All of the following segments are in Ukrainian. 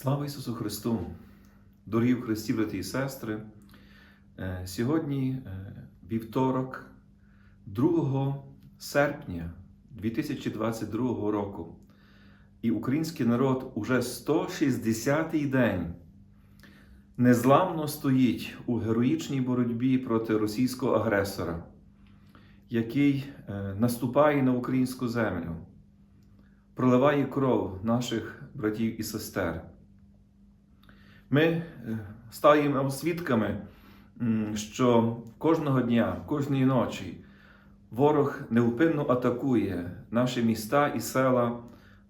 Слава Ісусу Христу! Дорогі в Христі, брати і сестри! Е, Сьогодні е, вівторок, 2 серпня 2022 року, і український народ уже 160-й день незламно стоїть у героїчній боротьбі проти російського агресора, який е, наступає на українську землю, проливає кров наших братів і сестер. Ми е, стаємо свідками, що кожного дня, кожної ночі ворог невпинно атакує наші міста і села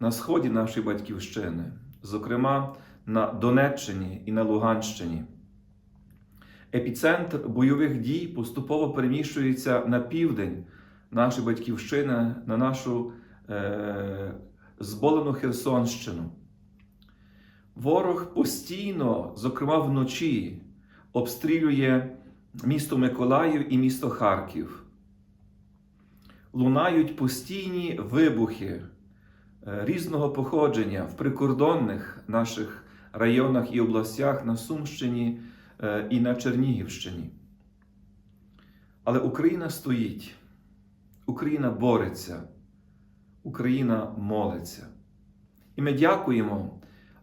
на сході нашої батьківщини, зокрема на Донеччині і на Луганщині. Епіцентр бойових дій поступово переміщується на південь нашої батьківщини, на нашу е, зболену Херсонщину. Ворог постійно, зокрема вночі, обстрілює місто Миколаїв і місто Харків. Лунають постійні вибухи е, різного походження в прикордонних наших районах і областях на Сумщині е, і на Чернігівщині. Але Україна стоїть, Україна бореться, Україна молиться. І ми дякуємо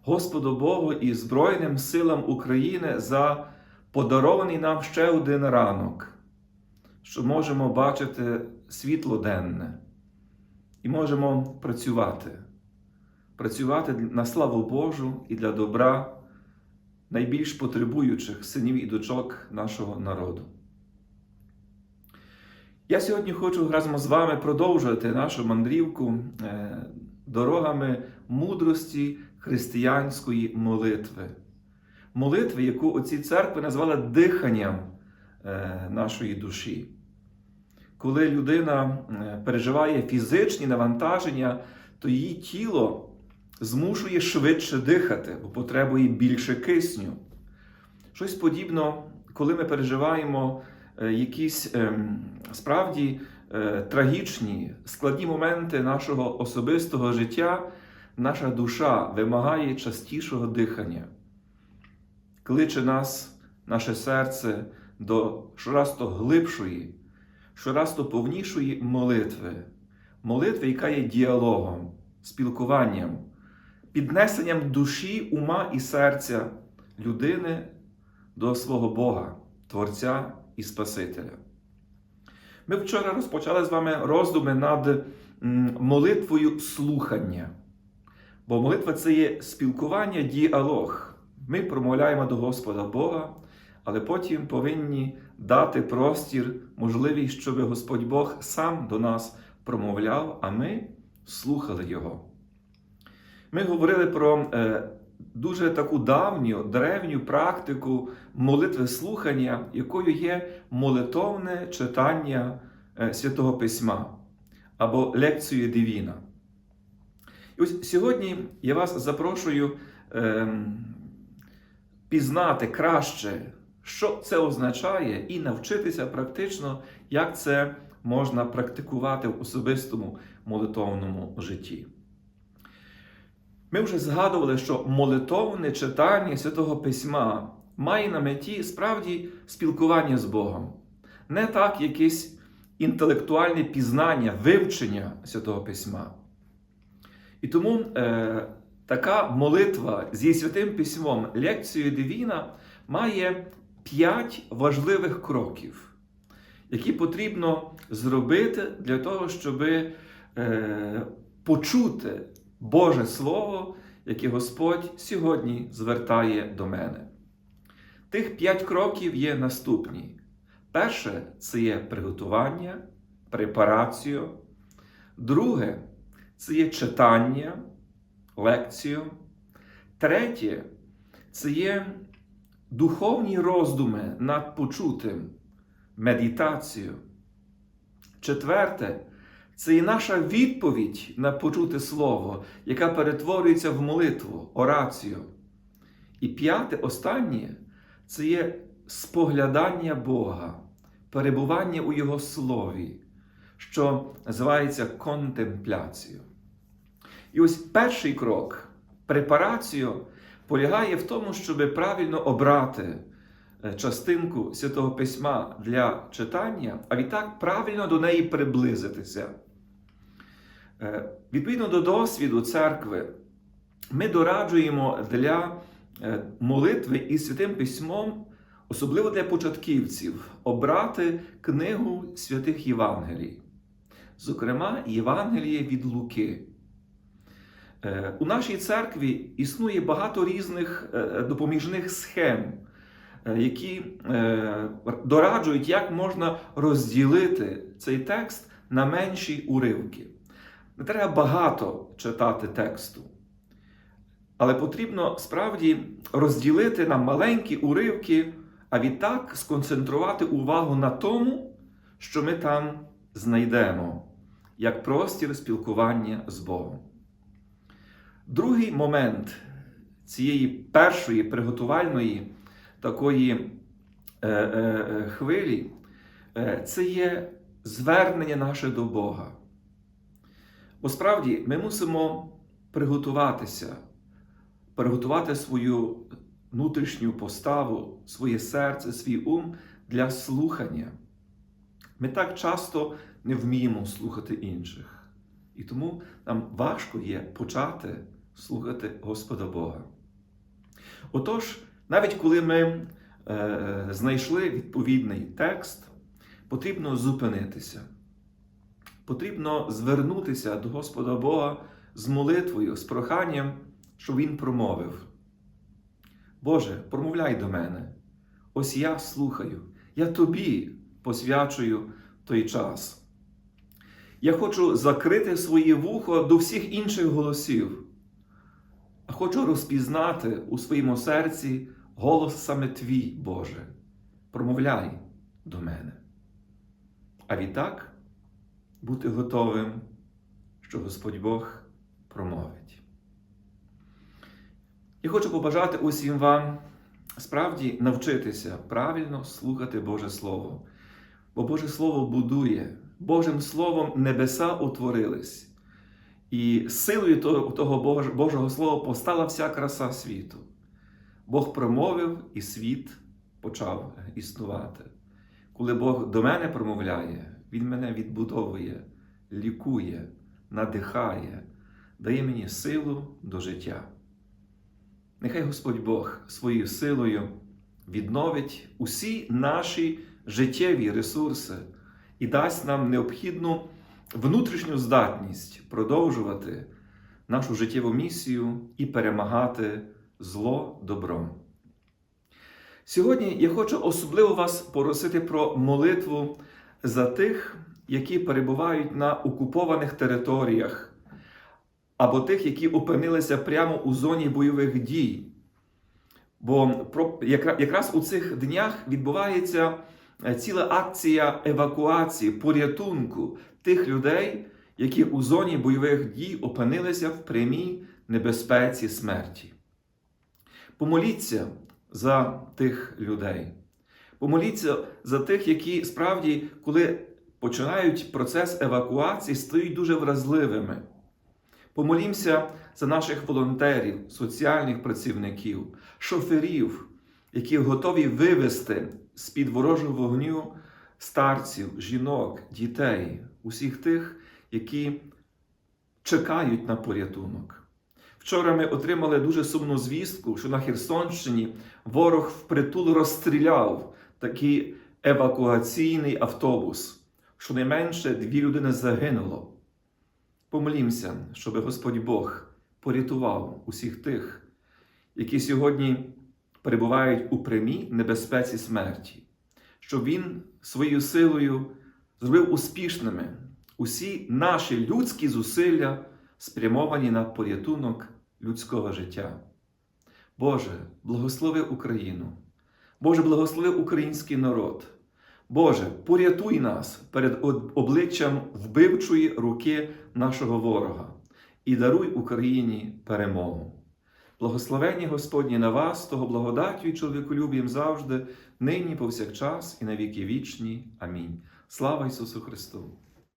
Господу Богу і Збройним силам України за подарований нам ще один ранок, що можемо бачити світло денне і можемо працювати, працювати на славу Божу і для добра найбільш потребуючих синів і дочок нашого народу. Я сьогодні хочу разом з вами продовжувати нашу мандрівку е, дорогами мудрості християнської молитви. Молитви, яку оці церкви назвали диханням е, нашої душі. Коли людина е, переживає фізичні навантаження, то її тіло змушує швидше дихати, бо потребує більше кисню. Щось подібно, коли ми переживаємо е, якісь ем, справді трагічні, складні моменти нашого особистого життя наша душа вимагає частішого дихання, кличе нас, наше серце до щораз то глибшої, щораз то повнішої молитви, молитви, яка є діалогом, спілкуванням, піднесенням душі, ума і серця людини до свого Бога, Творця і Спасителя. Ми вчора розпочали з вами роздуми над молитвою слухання. Бо молитва це є спілкування, діалог. Ми промовляємо до Господа Бога, але потім повинні дати простір, можливість, щоб Господь Бог сам до нас промовляв, а ми слухали Його. Ми говорили про е, дуже таку давню, древню практику молитви слухання, якою є молитовне читання е, Святого Письма або лекцію Дивіна. І ось сьогодні я вас запрошую е, пізнати краще, що це означає, і навчитися практично, як це можна практикувати в особистому молитовному житті. Ми вже згадували, що молитовне читання Святого Письма має на меті справді спілкування з Богом. Не так якесь інтелектуальне пізнання, вивчення Святого Письма. І тому е, така молитва зі святим письмом лекцією Дивіна має п'ять важливих кроків, які потрібно зробити для того, щоб е, почути Боже Слово, яке Господь сьогодні звертає до мене. Тих п'ять кроків є наступні. Перше це є приготування, препарацію. Друге це є читання, лекцію. Третє це є духовні роздуми над почутим, медитацію. Четверте це є наша відповідь на почуте слово, яка перетворюється в молитву, орацію. І п'яте, останнє це є споглядання Бога, перебування у Його слові що називається контемпляцією. І ось перший крок препарацію полягає в тому, щоб правильно обрати е, частинку Святого Письма для читання, а відтак правильно до неї приблизитися. Е, Відповідно до досвіду церкви, ми дораджуємо для е, молитви із Святим Письмом, особливо для початківців, обрати книгу святих Євангелій, зокрема, Євангеліє від Луки. Е, У нашій церкві існує багато різних е, допоміжних схем, е, які дораджують, як можна розділити цей текст на менші уривки. Не треба багато читати тексту, але потрібно справді розділити на маленькі уривки, а відтак сконцентрувати увагу на тому, що ми там знайдемо, як простір спілкування з Богом. Другий момент цієї першої приготувальної такої е, е, е, хвилі е, це є звернення наше до Бога. Бо справді ми мусимо приготуватися, приготувати свою внутрішню поставу, своє серце, свій ум для слухання. Ми так часто не вміємо слухати інших. І тому нам важко є почати слухати Господа Бога. Отож, навіть коли ми е, знайшли відповідний текст, потрібно зупинитися. Потрібно звернутися до Господа Бога з молитвою, з проханням, щоб Він промовив. Боже, промовляй до мене. Ось я слухаю, я тобі посвячую той час. Я хочу закрити своє вухо до всіх інших голосів, а хочу розпізнати у своєму серці голос саме твій, Боже. Промовляй до мене. А відтак бути готовим, що Господь Бог промовить. Я хочу побажати усім вам справді навчитися правильно слухати Боже Слово. Бо Боже Слово будує, Божим Словом небеса утворились, і силою того, того Божого Слова постала вся краса світу. Бог промовив, і світ почав існувати. Коли Бог до мене промовляє, Він мене відбудовує, лікує, надихає, дає мені силу до життя. Нехай Господь Бог своєю силою відновить усі наші життєві ресурси і дасть нам необхідну внутрішню здатність продовжувати нашу життєву місію і перемагати зло добром. Сьогодні я хочу особливо вас просити про молитву за тих, які перебувають на окупованих територіях, або тих, які опинилися прямо у зоні бойових дій. Бо якраз у цих днях відбувається ціла акція евакуації, порятунку тих людей, які у зоні бойових дій опинилися в прямій небезпеці смерті. Помоліться за тих людей. Помоліться за тих, які справді, коли починають процес евакуації, стають дуже вразливими. Помолімося за наших волонтерів, соціальних працівників, шоферів, які готові вивести з-під ворожого вогню старців, жінок, дітей, усіх тих, які чекають на порятунок. Вчора ми отримали дуже сумну звістку, що на Херсонщині ворог впритул розстріляв такий евакуаційний автобус. Щонайменше дві людини загинуло. Помолімося, щоб Господь Бог порятував усіх тих, які сьогодні перебувають у прямій небезпеці смерті, щоб Він своєю силою зробив успішними усі наші людські зусилля, спрямовані на порятунок людського життя. Боже, благослови Україну! Боже, благослови український народ! Боже, порятуй нас перед обличчям вбивчої руки нашого ворога і даруй Україні перемогу. Благословення Господні на вас, того благодаттю і чоловіколюб'ям завжди, нині, повсякчас, і на віки вічні. Амінь. Слава Ісусу Христу!